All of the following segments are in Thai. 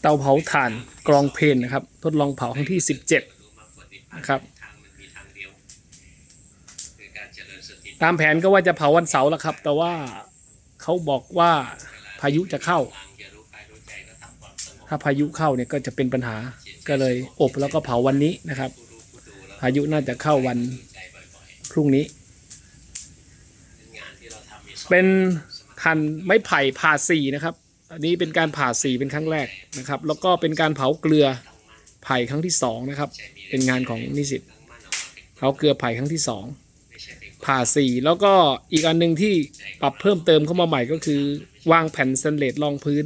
เตาเผาถ่านกรองเพนนะครับ ทดลองเผาครั้งที่ 17 นะครับตามแผนก็ว่าจะเผาวันเสาร์แล้วครับ แต่ว่าเขาบอกว่าพายุจะเข้า ถ้าพายุเข้าเนี่ยก็จะเป็นปัญหาก็เลยอบแล้วก็เผาวันนี้นะครับ พายุน่าจะเข้าวันพรุ่งนี้ เป็นทันไม้ไผ่ผ่าสีนะครับ อันนี้เป็นการผ่าสีเป็นครั้งแรกนะครับ แล้วก็เป็นการเผาเกลือไผ่ครั้งที่สองนะครับ เป็นงานของนิสิตเผาเกลือไผ่ครั้งที่สองผ่าสีแล้วก็อีกอันหนึ่งที่ปรับเพิ่มเติมเข้ามาใหม่ก็คือ วางแผ่นสแตนเลสรองพื้น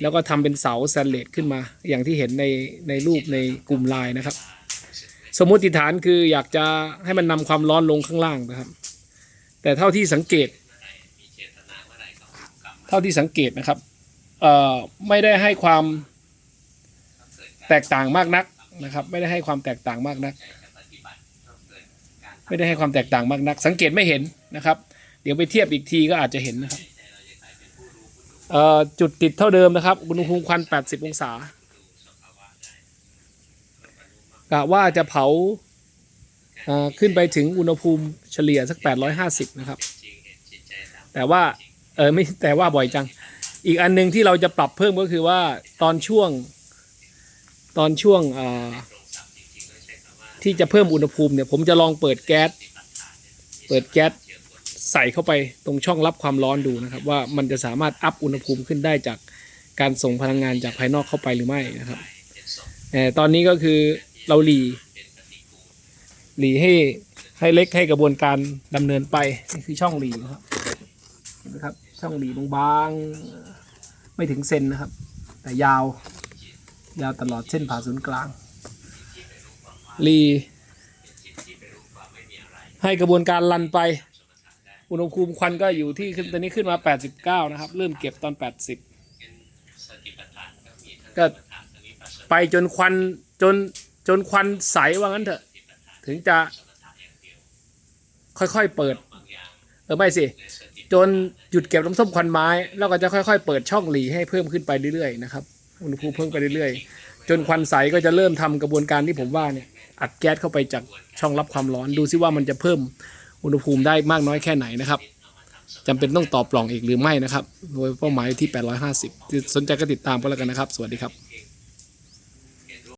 แล้วก็ทำเป็นเสาสแตนเลสขึ้นมา อย่างที่เห็นในในรูปในกลุ่มไลน์นะครับ สมมติฐานคืออยากจะให้มันนำความร้อนลงข้างล่างนะครับ แต่เท่าที่สังเกต ท่าที่สังเกตนะครับเอ่อไม่ได้ให้ความแตกต่างมากนักนะครับ ไม่ได้ให้ความแตกต่างมากนัก ไม่ได้ให้ความแตกต่างมากนัก สังเกตไม่เห็นนะครับ เดี๋ยวไปเทียบอีกทีก็อาจจะเห็นนะครับเอ่อจุดติดเท่าเดิมนะครับอุณหภูมิควัน 80 องศากะว่าจะเผาอ่อขึ้นไปถึงอุณหภูมิเฉลี่ยสัก 850 นะครับ แต่ว่า เออไม่แต่ว่าบ่อยจัง อีกอันหนึ่งที่เราจะปรับเพิ่มก็คือว่าตอนช่วง ตอนช่วงที่จะเพิ่มอุณหภูมิเนี่ย ผมจะลองเปิดแก๊สเปิดแก๊สใส่เข้าไปตรงช่องรับความร้อนดูนะครับ ว่ามันจะสามารถอัพอุณหภูมิขึ้นได้จากการส่งพลังงานจากภายนอกเข้าไปหรือไม่นะครับแต่ตอนนี้ก็คือเราหลีหลีให้ให้เล็กให้กระบวนการดำเนินไปนี่คือช่องหลีนะครับ นไหมครับ ช่องหลีบางๆไม่ถึงเซนนะครับ แต่ยาว ยาวตลอดเส้นผ่าศูนย์กลางหลีให้กระบวนการลันไป อุณหภูมิควันก็อยู่ที่ขึ้นตอนนี้ขึ้นมา 89 นะครับ เริ่มเก็บตอน 80 ก็ไปจนควันจนจนควันใสว่างั้นเถอะ ถึงจะค่อยๆเปิด เออไม่สิ จนหยุดเก็บน้ำส้มควันไม้แล้วก็จะค่อยๆ เปิดช่องหลีให้เพิ่มขึ้นไปเรื่อยๆนะครับอุณหภูมิเพิ่มไปเรื่อยๆ จนควันใสก็จะเริ่มทำกระบวนการที่ผมว่าเนี่ยอัดแก๊สเข้าไปจากช่องรับความร้อนดูซิว่ามันจะเพิ่มอุณหภูมิได้มากน้อยแค่ไหนนะครับจำเป็นต้องต่อปล่องอีกหรือไม่นะครับ โดยเป้าหมายที่ 850 สนใจก็ติดตามก็แล้วกันนะครับ สวัสดีครับ